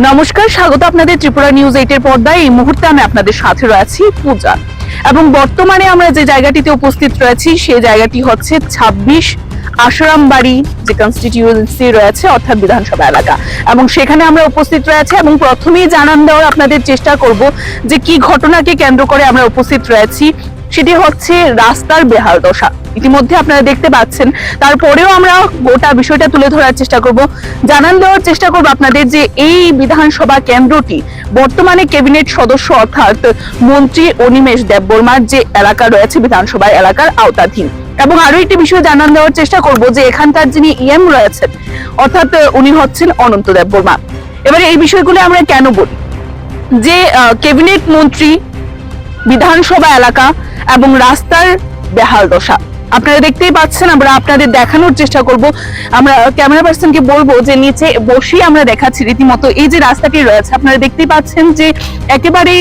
নমস্কার, স্বাগত আপনাদের ত্রিপুরা নিউজ এইটের পর্দায়। এই মুহূর্তে আমি আপনাদের সাথে রয়েছি পূজা এবং বর্তমানে আমরা যে জায়গাটিতে উপস্থিত রয়েছি, সেই জায়গাটি হচ্ছে ছাব্বিশ আশরামবাড়ি, যে কনস্টিটিউয়েন্সি রয়েছে, অর্থাৎ বিধানসভা এলাকা। এবং সেখানে আমরা উপস্থিত রয়েছে এবং প্রথমেই জানান দেওয়ার আপনাদের চেষ্টা করব যে কি ঘটনাকে কেন্দ্র করে আমরা উপস্থিত রয়েছি। সেটি হচ্ছে রাস্তার বেহাল দশা। ইতিমধ্যে আপনারা দেখতে পাচ্ছেন। তারপরেও আমরা গোটা বিষয়টা তুলে ধরার চেষ্টা করব। জানান দেওয়ার চেষ্টা করব আপনাদের যে এই বিধানসভা কেন্দ্রটি বর্তমানে ক্যাবিনেট সদস্য অর্থাৎ মন্ত্রী অনিমেষ দেববর্মার যে এলাকা রয়েছে বিধানসভা এলাকার আওতাধীন। এবং আরও একটি বিষয় জানান দেওয়ার চেষ্টা করব যে এখানকার যিনি ইএম রয়েছেন, অর্থাৎ উনি হচ্ছেন অনন্ত দেববর্মা। এবারে এই বিষয়গুলো আমরা কেন বলি? যে ক্যাবিনেট মন্ত্রী, বিধানসভা এলাকা এবং রাস্তার বেহাল দশা। আপনারা দেখতেই পাচ্ছেন, আমরা আপনাদের দেখানোর চেষ্টা করব। আমরা ক্যামেরা পার্সনকে বলব যে, নিচে বসেই আমরা দেখাচ্ছি রীতিমতো। এই যে রাস্তাটি রয়েছে, আপনারা দেখতেই পাচ্ছেন যে একেবারে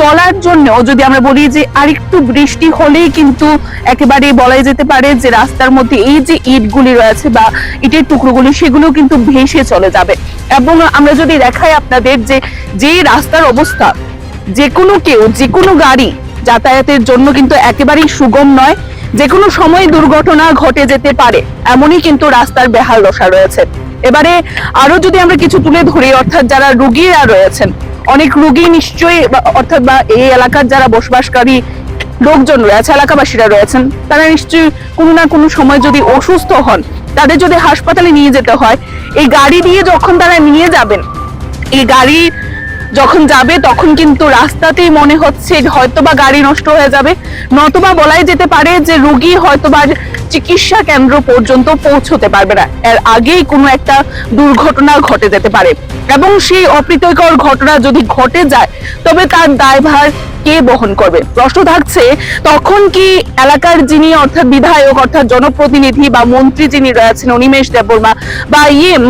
চলার জন্য, যদি আমরা বলি যে, আরেকটু বৃষ্টি হলেই কিন্তু একেবারে বলাই যেতে পারে যে, রাস্তার মধ্যে এই যে ইটগুলি রয়েছে বা ইটের টুকরোগুলি, সেগুলো কিন্তু ভেসে চলে যাবে। এবং আমরা যদি দেখাই আপনাদের যে যে রাস্তার অবস্থা, যে কোনো কেউ, যে কোনো গাড়ি যাতায়াতের জন্য কিন্তু একেবারেই সুগম নয়। যে কোনো সময় দুর্ঘটনা ঘটে যেতে পারে, এমনই কিন্তু রাস্তার বেহাল দশা রয়েছে। এবারে আরও যদি আমরা কিছু তুলে ধরি, অর্থাৎ যারা রুগীরা রয়েছেন, অনেক রুগী নিশ্চয়ই অর্থাৎ বা, এই এলাকার যারা বসবাসকারী লোকজন রয়েছে, এলাকাবাসীরা রয়েছেন, তারা নিশ্চয়ই কোনো না কোনো সময় যদি অসুস্থ হন, তাদের যদি হাসপাতালে নিয়ে যেতে হয়, এই গাড়ি দিয়ে যখন তারা নিয়ে যাবেন, এই গাড়ি যখন যাবে, তখন কিন্তু রাস্তাতেই মনে হচ্ছে হয়তোবা গাড়ি নষ্ট হয়ে যাবে। নতুবা বলাই যেতে পারে যে রুগী হয়তোবা চিকিৎসা কেন্দ্র পর্যন্ত পৌঁছতে পারবে না। এর আগেই কোনো একটা দুর্ঘটনা ঘটে যেতে পারে। এবং সেই অপ্রীতিকর ঘটনা যদি ঘটে যায়, তবে তার দায়ভার কে বহন করবে? প্রশ্ন থাকছে, তখন কি এলাকার যিনি অর্থাৎ বিধায়ক, অর্থাৎ জনপ্রতিনিধি বা মন্ত্রী যিনি রয়েছেন, অনিমেষ দেববর্মা বা ইএম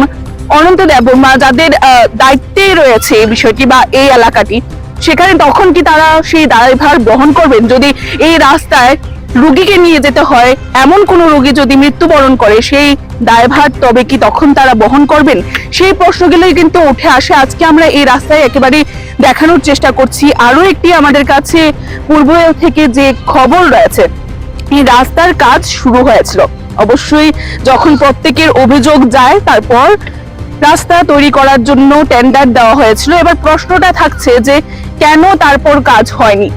অনন্ত দেববর্মা যাদের দায়িত্বে রয়েছে এই বিষয়টি বা এই এলাকাটি, সেখানে তখন কি তারা সেই দায়ভার বহন করবেন? যদি এই রাস্তায় রুগীকে নিয়ে যেতে হয়, এমন কোন রোগী যদি মৃত্যুবরণ করে, সেই দায়ভার তবে কি তখন তারা বহন করবেন? সেই প্রশ্নগুলোই কিন্তু উঠে আসে। আজকে আমরা এই রাস্তায় একেবারে দেখানোর চেষ্টা করছি। আরও একটি আমাদের কাছে পূর্ব থেকে যে খবর রয়েছে, এই রাস্তার কাজ শুরু হয়েছিল। অবশ্যই যখন প্রত্যেকের অভিযোগ যায়, তারপর রাস্তা তৈরি করার জন্য টেন্ডার দেওয়া হয়েছিল। এবার প্রশ্নটা থাকছে যে কেন তারপর কাজ হয়নি?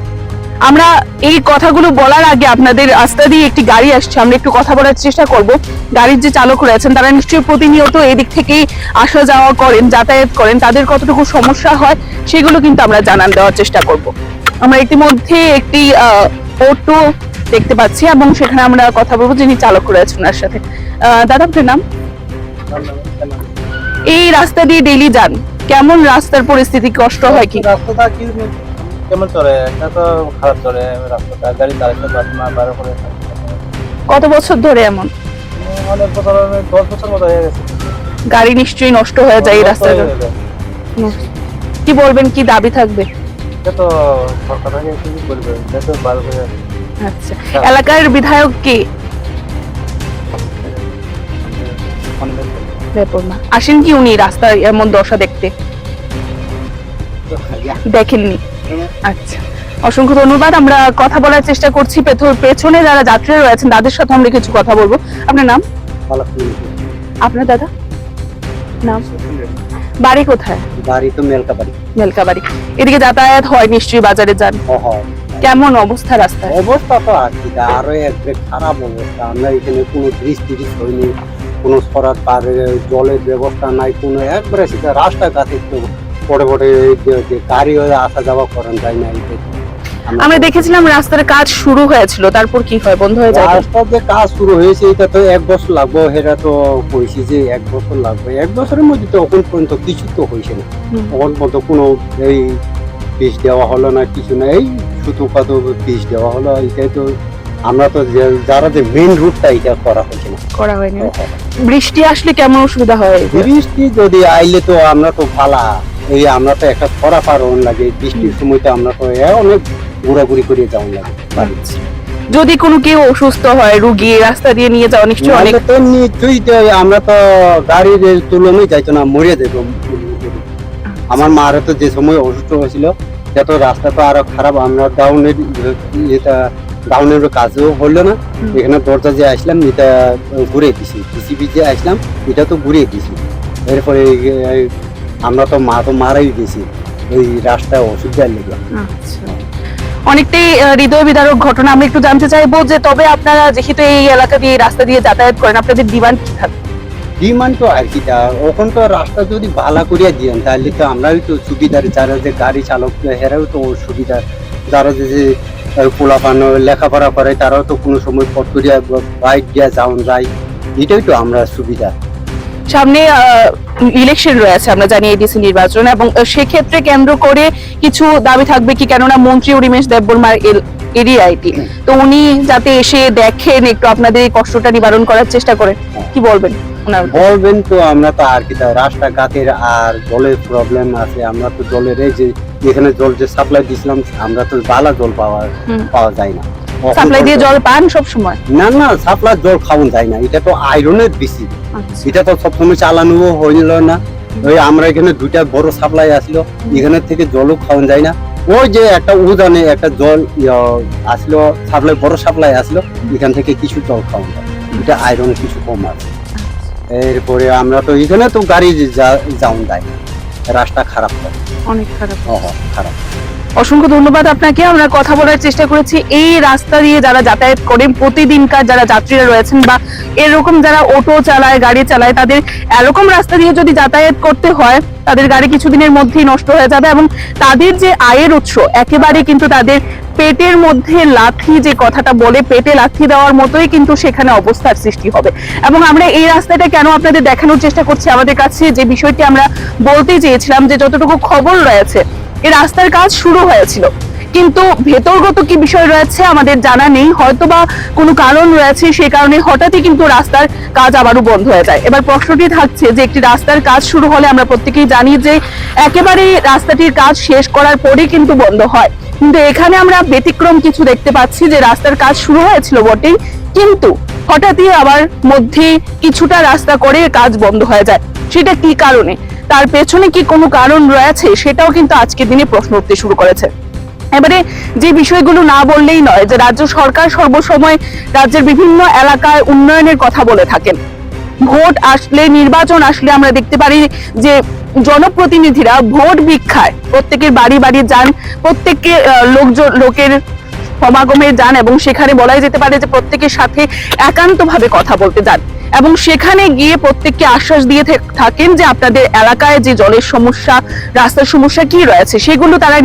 আমরা এই কথাগুলো বলার আগে আপনাদের রাস্তা দিয়ে একটি গাড়ি আসছে, আমরা একটু কথা বলার চেষ্টা করব। গাড়ির যে চালক রয়েছেন, তারা নিশ্চয়ই প্রতিনিয়ত এদিক থেকেই আসা যাওয়া করেন, যাতায়াত করেন। তাদের কতটুকু সমস্যা হয়, সেগুলো কিন্তু আমরা জানান দেওয়ার চেষ্টা করব। আমরা ইতিমধ্যে একটি অটো দেখতে পাচ্ছি এবং সেখানে আমরা কথা বলব যিনি চালক রয়েছেন ওনার সাথে। দাদা, আপনার নাম? এই রাস্তা দিয়ে ডেইলি যান। কেমন রাস্তার পরিস্থিতি? কষ্ট হয় কি? রাস্তাটা কি কেমন চলে? এটা তো খারাপ চলে রাস্তাটা। গাড়ি চালাতে পারে না বারো করে কত বছর ধরে এমন? অনেক বছর অনেক দশ বছর মতো হয়ে গেছে। গাড়ি নিশ্চয়ই নষ্ট হয়ে যায় এই রাস্তাটা কি বলবেন কি দাবি থাকবে? এটা তো সরকার থেকে কি করবে এটা তো করে আচ্ছা। এলাকার বিধায়ক কে? ব্যাপারনা আসেন কি উনি রাস্তার এমন দশা দেখতে? দেখেননি। আচ্ছা। অসংখ্য ধন্যবাদ। আমরা কথা বলার চেষ্টা করছি। পেছনে যারা যাত্রীরা রয়েছেন তাদের সাথে আমরা কিছু কথা বলব। আপনার নাম? আপনার দাদা? নাম? বাড়ি কোথায়? বাড়ি তো মেলকা বাড়ি মেলকা বাড়ি এদিকে যাতায়াত হয় নিশ্চয়ই বাজারে যান। কেমন অবস্থা রাস্তায়? অবস্থা তো আর কি আরও খারাপ অবস্থা। আমরা এখানে কোনো ব্রিজ টিরিজ হয়নি। কোনো সরার পারে জলের ব্যবস্থা নাই কোনো একবারে সেটা রাস্তাঘাট পড়ে পড়ে যে- গাড়ি হয়ে আসা যাওয়া করেন যায় না। আমরা দেখেছিলাম রাস্তার কাজ শুরু হয়েছিল তারপর কি হয় বন্ধ হয়ে যায় রাস্তার যে কাজ শুরু হয়েছে এটা তো এক বছর লাগবে সেটা তো কইছি যে এক বছর লাগবে এক বছরের মধ্যে তো এখন পর্যন্ত কিছু তো হয়েছে না। ওর মতো কোনো এই পিস দেওয়া হলো না কিছু না এই শুধু কত পিস দেওয়া হলো এটাই তো আমরা তো যারা যে মেইন রুটটা এটা করা হয়েছে না। করা হয়নি বৃষ্টি আসলে কেমন অসুবিধা হয়? বৃষ্টি যদি আইলে তো আমরা তো ভালা। এই আমরা তো একটা ছড়া পার লাগে বৃষ্টির সময় তো আমরা তো অনেক ঘোরাঘুরি করে যাওয়া লাগে আচ্ছা। যদি কোনো কেউ অসুস্থ হয় রুগী রাস্তা দিয়ে নিয়ে যাওয়া নিশ্চয়ই অনেক তো নিশ্চয়ই তো আমরা তো গাড়ির তুলনায় যাইতো না মরে দেবো আমার মার তো যে সময় অসুস্থ হয়েছিল যত রাস্তা তো আরও খারাপ আমরা ডাউনের এটা ডাউনের কাজও হলো না। এখানে দরজা যে আসলাম এটা ঘুরে দিছি। ডিসিবি যে আসলাম এটা তো ঘুরে দিছি। এরপরে আমরা তো মা তো মারাই গেছি। ওই রাস্তায় অসুবিধার লেগে। আচ্ছা। অনেকটাই হৃদয় বিদারক ঘটনা। আমরা একটু জানতে চাইব যে তবে আপনারা যেহেতু এই এলাকা দিয়ে রাস্তা দিয়ে যাতায়াত করেন আপনাদের ডিমান্ড কি থাকে? ডিমান্ড তো আর কি তা। ওখান তো রাস্তা যদি ভালো করিয়া দিয়েন তাহলে তো আমরাই তো সুবিধার। যারা যে গাড়ি চালক হেরাও তো সুবিধা যারা যে পোলাপান লেখাপড়া করে, তারাও তো কোনো সময় পট করিয়া বাইক দিয়া যাওন যায়। এটাই তো আমরা সুবিধা। সামনে ইলেকশন রয়েছে, আমরা জানি এডিসি নির্বাচন, এবং সেক্ষেত্রে কেন্দ্র করে কিছু দাবি থাকবে কি? কেননা মন্ত্রী উরিমেশ দেববর্মার এরিয়াইটি তো উনি যাতে এসে দেখেন, একটু আপনাদের এই কষ্টটা নিবারণ করার চেষ্টা করেন, কি বলবেন? ওনার বলবেন তো আমরা তো আর কি রাস্তাঘাটের আর জলের প্রবলেম আছে আমরা তো জলের এই যে এখানে জল যে সাপ্লাই দিছিলাম আমরা তো ভালো জল পাওয়া পাওয়া যায় না। সাপ্লাই দিয়ে জল পান সব সময়? না না সাপ্লাই জল খাওয়ান যায় না এটা তো আয়রনের বেশি। আচ্ছা। এটা তো সবসময় চালানো হইল না। ওই আমরা এখানে দুইটা বড় সাপ্লাই আসলো এখানে থেকে জলও খাওয়ান যায় না। ওই যে একটা উদানে একটা জল আসলো সাপ্লাই বড় সাপ্লাই আসলো এখান থেকে কিছু জল খাওয়ান যায়। এটা আয়রন কিছু কম আছে। এরপরে আমরা তো এখানে তো গাড়ি যাওন যায় রাস্তা খারাপ অনেক খারাপ। খারাপ। অসংখ্য ধন্যবাদ আপনাকে। আমরা কথা বলার চেষ্টা করেছি। এই রাস্তা দিয়ে যারা যাতায়াত করেন, প্রতিদিনকার যারা যাত্রীরা রয়েছেন বা এরকম যারা অটো চালায়, গাড়ি চালায়, তাদের এরকম রাস্তা দিয়ে যদি যাতায়াত করতে হয়, তাদের গাড়ি কিছুদিনের মধ্যেই নষ্ট হয়ে যাবে এবং তাদের যে আয়ের উৎস, একেবারে কিন্তু তাদের পেটের মধ্যে লাথি যে কথাটা বলে, পেটে লাথি দেওয়ার মতোই কিন্তু সেখানে অবস্থার সৃষ্টি হবে। এবং আমরা এই রাস্তাটা কেন আপনাদের দেখানোর চেষ্টা করছি? আমাদের কাছে যে বিষয়টি আমরা বলতে চেয়েছিলাম যে যতটুকু খবর রয়েছে এই রাস্তার কাজ শুরু হয়েছিল। কিন্তু ভেতরগত কি বিষয় রয়েছে আমাদের জানা নেই। হয়তোবা কোনো কারণ রয়েছে সেই কারণে হঠাৎই কিন্তু রাস্তার কাজ আবারও বন্ধ হয়ে যায়। এবার প্রশ্নটি থাকছে যে একটি রাস্তার কাজ শুরু হলে আমরা প্রত্যেকেই জানি যে একেবারে রাস্তাটির কাজ শেষ করার পরেই কিন্তু বন্ধ হয়। কিন্তু এখানে আমরা ব্যতিক্রম কিছু দেখতে পাচ্ছি যে রাস্তার কাজ শুরু হয়েছিল বটেই, কিন্তু হঠাৎই আবার মধ্যে কিছুটা রাস্তা করে কাজ বন্ধ হয়ে যায়। সেটা কি কারণে? তার পেছনে কি কোনো কারণ রয়েছে সেটাও কিন্তু আজকের দিনে প্রশ্ন উঠতে শুরু করেছে। এবারে যে বিষয়গুলো না বললেই নয়, যে রাজ্য সরকার সর্বসময় রাজ্যের বিভিন্ন এলাকায় উন্নয়নের কথা বলে থাকেন। ভোট আসলে, নির্বাচন আসলে আমরা দেখতে পারি যে জনপ্রতিনিধিরা ভোট ভিক্ষায় প্রত্যেকের বাড়ি বাড়ি যান, প্রত্যেককে লোকজন, লোকের সমাগমে যান এবং সেখানে বলাই যেতে পারে যে প্রত্যেকের সাথে একান্তভাবে কথা বলতে যান। এবং সেখানে গিয়ে প্রত্যেককে আশ্বাস দিয়ে থাকেন যে আপনাদের এলাকায় যে জলের সমস্যা, রাস্তার সমস্যা কি রয়েছে, সেগুলো তারা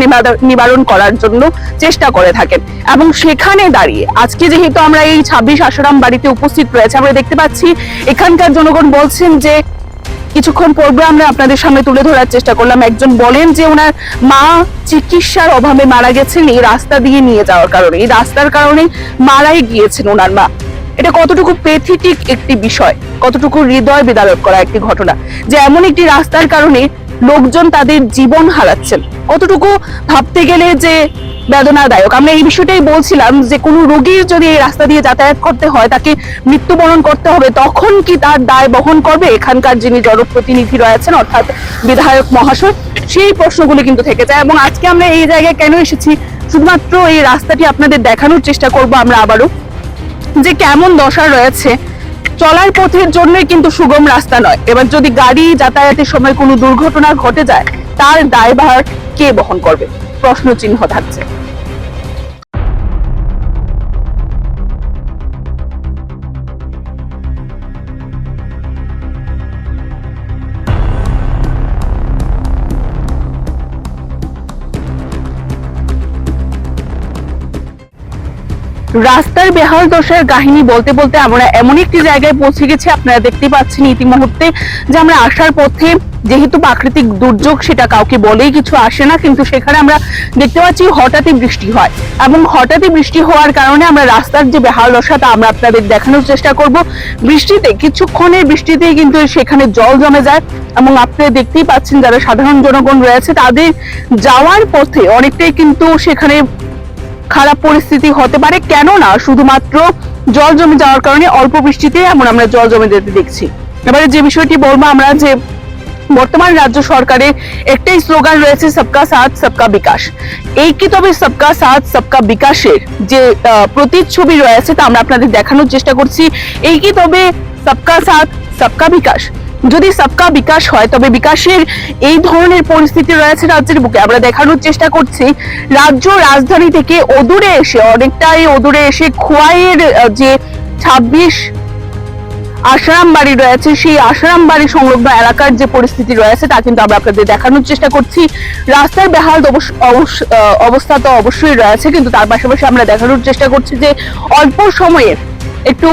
নিবারণ করার জন্য চেষ্টা করে থাকেন। এবং সেখানে দাঁড়িয়ে, আজকে যেহেতু আমরা এই ছাব্বিশ আসারাম বাড়িতে উপস্থিত রয়েছে, আমরা দেখতে পাচ্ছি, এখানকার জনগণ বলছেন যে কিছুক্ষণ পরবে আমরা আপনাদের সামনে তুলে ধরার চেষ্টা করলাম। একজন বলেন যে ওনার মা চিকিৎসার অভাবে মারা গেছেন এই রাস্তা দিয়ে নিয়ে যাওয়ার কারণে। এই রাস্তার কারণে মারাই গিয়েছেন ওনার মা। এটা কতটুকু পেথিটিক একটি বিষয়, কতটুকু হৃদয় বিদারক করা একটি ঘটনা যে এমন একটি রাস্তার কারণে লোকজন তাদের জীবন হারাচ্ছেন। কতটুকু ভাবতে গেলে যে বেদনাদায়ক? আমরা এই বিষয়টাই বলছিলাম যে কোনো রোগীর যদি এই রাস্তা দিয়ে যাতায়াত করতে হয়, তাকে মৃত্যুবরণ করতে হবে, তখন কি তার দায় বহন করবে? এখানকার যিনি জনপ্রতিনিধি রয়েছেন, অর্থাৎ বিধায়ক মহাশয়, সেই প্রশ্নগুলি কিন্তু থেকে যায়। এবং আজকে আমরা এই জায়গায় কেন এসেছি? শুধুমাত্র এই রাস্তাটি আপনাদের দেখানোর চেষ্টা করব আমরা আবারও। যে কেমন দশা রয়েছে চলার পথের জন্যই কিন্তু সুগম রাস্তা নয়। এবার যদি গাড়ি যাতায়াতের সময় কোনো দুর্ঘটনা ঘটে যায়, তার দায়ভার কে বহন করবে? প্রশ্ন চিহ্ন থাকছে। রাস্তার বেহাল দশার কাহিনী বলতে বলতে আমরা এমন একটি জায়গায় পৌঁছে গেছি, আপনারা দেখতে পাচ্ছেন ইতিমুহূর্তে যে আমরা আসার পথে যেহেতু প্রাকৃতিক দুর্যোগ সেটা কাউকে বলেই কিছু আসে না, কিন্তু সেখানে আমরা দেখতে পাচ্ছি হঠাৎই বৃষ্টি হয় এবং হঠাৎই বৃষ্টি হওয়ার কারণে আমরা রাস্তার যে বেহাল দশা তা আমরা আপনাদের দেখানোর চেষ্টা করব। বৃষ্টিতে, কিছুক্ষণের বৃষ্টিতেই কিন্তু সেখানে জল জমে যায় এবং আপনারা দেখতেই পাচ্ছেন যারা সাধারণ জনগণ রয়েছে, তাদের যাওয়ার পথে অনেকটাই কিন্তু সেখানে খারাপ পরিস্থিতি হতে পারে। কেন না শুধুমাত্র জল জমে যাওয়ার কারণে অল্প বৃষ্টিতে এমন আমরা জল জমে যেতে দেখছি। এবারে যে বিষয়টি বলব আমরা যে বর্তমান রাজ্য সরকারের একটাই স্লোগান রয়েছে, সবকা সাথ, সবকা বিকাশ এই কি তবে সবকা সাথ, সবকা বিকাশের যে প্রতিচ্ছবি রয়েছে তা আমরা আপনাদের দেখানোর চেষ্টা করছি। এই কি তবে সবকা সাথ, সবকা বিকাশ? যদি সবকা বিকাশ হয়, তবে বিকাশের এই ধরনের পরিস্থিতি রয়েছে রাজ্যের বুকে। আমরা দেখানোর চেষ্টা করছি, রাজ্য রাজধানী থেকে অদূরে এসে, অনেকটাই অদূরে এসে খোয়াইয়ের যে ছাব্বিশ আশারাম বাড়ি রয়েছে, সেই আশারাম বাড়ি সংলগ্ন এলাকার যে পরিস্থিতি রয়েছে, তা কিন্তু আমরা আপনাদের দেখানোর চেষ্টা করছি। রাস্তার বেহাল অবস্থা তো অবশ্যই রয়েছে, কিন্তু তার পাশাপাশি আমরা দেখানোর চেষ্টা করছি যে অল্প সময়ে একটু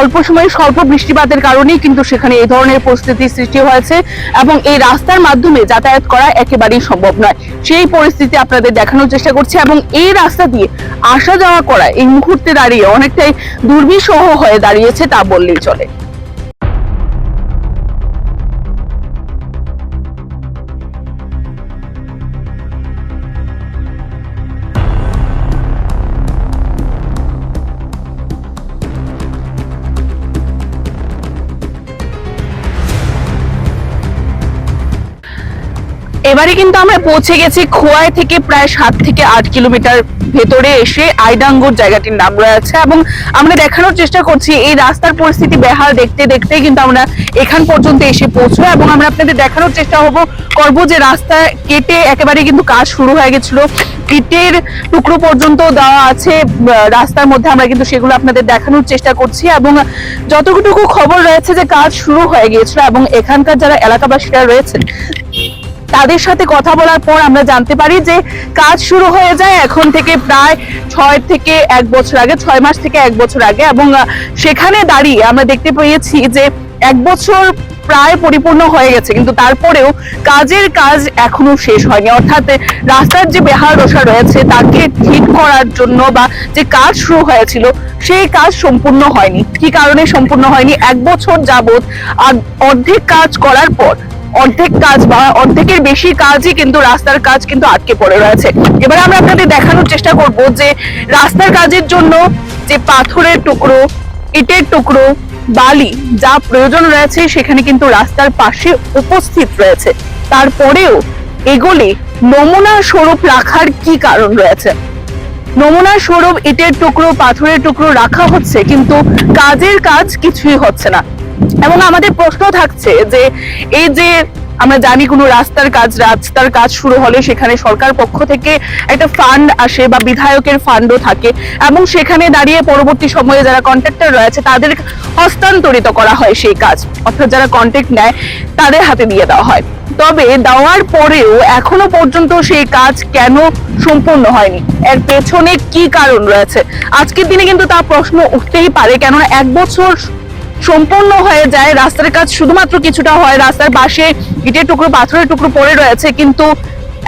অল্প সময়ে স্বল্প বৃষ্টিপাতের কারণেই কিন্তু সেখানে এই ধরনের পরিস্থিতি সৃষ্টি হয়েছে এবং এই রাস্তার মাধ্যমে যাতায়াত করা একেবারেই সম্ভব নয়। সেই পরিস্থিতি আপনাদের দেখানোর চেষ্টা করছি এবং এই রাস্তা দিয়ে আসা যাওয়া করা এই মুহূর্তে দাঁড়িয়ে অনেকটাই দুর্বিষহ হয়ে দাঁড়িয়েছে তা বললেই চলে। এবারে কিন্তু আমরা পৌঁছে গেছি খোয়াই থেকে প্রায় সাত থেকে আট কিলোমিটার ভেতরে এসে আইডাঙ্গুর জায়গাটির নাম রয়েছে এবং আমরা দেখানোর চেষ্টা করছি, এই রাস্তার পরিস্থিতি বেহাল দেখতে দেখতে কিন্তু আমরা এখান পর্যন্ত এসে পৌঁছবো এবং আমরা আপনাদের দেখানোর চেষ্টা হব করব যে রাস্তা কেটে একেবারে কিন্তু কাজ শুরু হয়ে গেছিল। ইটের টুকরো পর্যন্ত দেওয়া আছে রাস্তার মধ্যে আমরা কিন্তু সেগুলো আপনাদের দেখানোর চেষ্টা করছি এবং যতটুকু খবর রয়েছে যে কাজ শুরু হয়ে গিয়েছিল এবং এখানকার যারা এলাকাবাসীরা রয়েছেন তাদের সাথে কথা বলার পর আমরা জানতে পারি যে কাজ শুরু হয়ে যায় এখন থেকে প্রায় ছয় থেকে এক বছর আগে, ছয় মাস থেকে এক বছর আগে। এবং সেখানে দাঁড়িয়ে আমরা দেখতে পেয়েছি যে এক বছর প্রায় পরিপূর্ণ হয়ে গেছে, কিন্তু তারপরেও কাজের কাজ এখনও শেষ হয়নি। অর্থাৎ রাস্তার যে বেহাল দশা রয়েছে, তাকে ঠিক করার জন্য বা যে কাজ শুরু হয়েছিল, সেই কাজ সম্পূর্ণ হয়নি। কি কারণে সম্পূর্ণ হয়নি? এক বছর যাবত আর- অর্ধেক কাজ করার পর অর্ধেক কাজ বা অর্ধেকের বেশি কাজই কিন্তু রাস্তার কাজ কিন্তু আটকে পড়ে রয়েছে। এবার আমরা আপনাদের দেখানোর চেষ্টা করব যে রাস্তার কাজের জন্য যে পাথরের টুকরো, ইটের টুকরো, বালি যা প্রয়োজন রয়েছে সেখানে কিন্তু রাস্তার পাশে উপস্থিত রয়েছে। তারপরেও এগুলি নমুনা স্বরূপ রাখার কি কারণ রয়েছে? নমুনা স্বরূপ, ইটের টুকরো, পাথরের টুকরো রাখা হচ্ছে কিন্তু কাজের কাজ কিছুই হচ্ছে না। এবং আমাদের প্রশ্ন থাকছে যে এই যে আমরা জানি কোনো রাস্তার কাজ রাস্তার কাজ শুরু হলে সেখানে সরকার পক্ষ থেকে একটা ফান্ড আসে বা বিধায়কের ফান্ডও থাকে এবং সেখানে দাঁড়িয়ে পরবর্তী সময়ে যারা কন্ট্রাক্টর রয়েছে তাদের হস্তান্তরিত করা হয় সেই কাজ। অর্থাৎ যারা কন্ট্রাক্ট নেয় তাদের হাতে দিয়ে দেওয়া হয়। তবে দেওয়ার পরেও এখনও পর্যন্ত সেই কাজ কেন সম্পূর্ণ হয়নি? এর পেছনে কি কারণ রয়েছে? আজকের দিনে কিন্তু তা প্রশ্ন উঠতেই পারে, কেননা এক বছর সম্পূর্ণ হয়ে যায়। রাস্তার কাজ শুধুমাত্র কিছুটা হয়। রাস্তার পাশে ইটের টুকরো, পাথরের টুকরো পড়ে রয়েছে, কিন্তু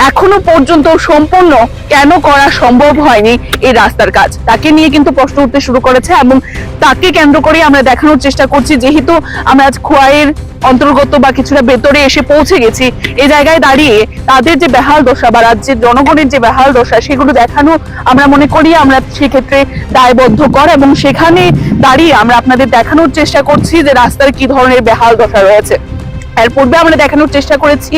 এখনও পর্যন্ত সম্পূর্ণ কেন করা সম্ভব হয়নি এই রাস্তার কাজ? তাকে নিয়ে কিন্তু প্রশ্ন উঠতে শুরু করেছে এবং তাকে কেন্দ্র করে আমরা দেখানোর চেষ্টা করছি, যেহেতু আমরা আজ খোয়াইয়ের অন্তর্গত বা কিছুটা ভেতরে এসে পৌঁছে গেছি এই জায়গায় দাঁড়িয়ে তাদের যে বেহাল দশা বা রাজ্যের জনগণের যে বেহাল দশা, সেগুলো দেখানো আমরা মনে করি আমরা সেক্ষেত্রে দায়বদ্ধ কর এবং সেখানে দাঁড়িয়ে আমরা আপনাদের দেখানোর চেষ্টা করছি যে রাস্তার কি ধরনের বেহাল দশা রয়েছে। এর পূর্বে আমরা দেখানোর চেষ্টা করেছি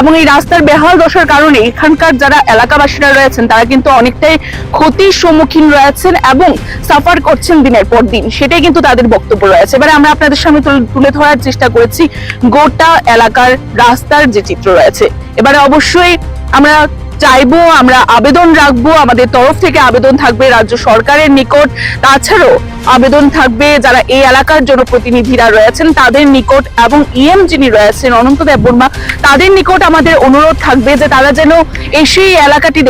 এবং এই রাস্তার বেহাল দশার কারণে এখানকার যারা এলাকাবাসীরা রয়েছেন, তারা কিন্তু অনেকটাই ক্ষতির সম্মুখীন রয়েছেন এবং সাফার করছেন দিনের পর দিন। সেটাই কিন্তু তাদের বক্তব্য রয়েছে। এবারে আমরা আপনাদের সামনে তুলে- ধরার চেষ্টা করেছি গোটা এলাকার রাস্তার যে চিত্র রয়েছে। এবারে অবশ্যই আমরা চাইব, আমরা আবেদন রাখব, আমাদের তরফ থেকে আবেদন থাকবে রাজ্য সরকারের নিকট। তাছাড়াও আবেদন থাকবে যারা এই এলাকার জন্য প্রতিনিধিরা রয়েছেন, তাদের নিকট এবং ইএম যিনি রয়েছেন, অনন্ত দেববর্মা তাদের নিকট আমাদের অনুরোধ থাকবে যে তারা যেন এসে এই এলাকাটি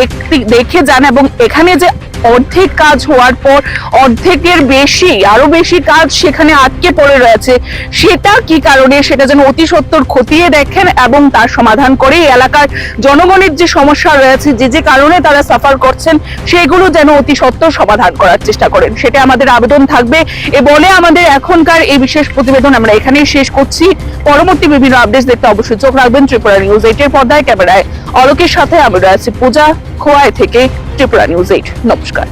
দেখে যান এবং এখানে যে অর্ধেক কাজ হওয়ার পর অর্ধেকের বেশি, আরও বেশি কাজ সেখানে আটকে পড়ে রয়েছে। সেটা কি কারণে? সেটা যেন অতি সত্বর খতিয়ে দেখেন এবং তার সমাধান করে এলাকার জনগণের যে সমস্যা রয়েছে, যে যে কারণে তারা সাফার করছেন, সেগুলো যেন অতি সত্বর সমাধান করার চেষ্টা করেন। সেটা আমাদের আবেদন থাকবে। এ বলে আমাদের এখনকার এই বিশেষ প্রতিবেদন আমরা এখানেই শেষ করছি। পরবর্তী বিভিন্ন আপডেট দেখতে অবশ্যই চোখ রাখবেন ত্রিপুরা নিউজ এইটের পর্দায়। ক্যামেরায় অলোকের সাথে আমি রয়েছে পূজা খোয়াই থেকে। Tripura news eight. নমস্কার।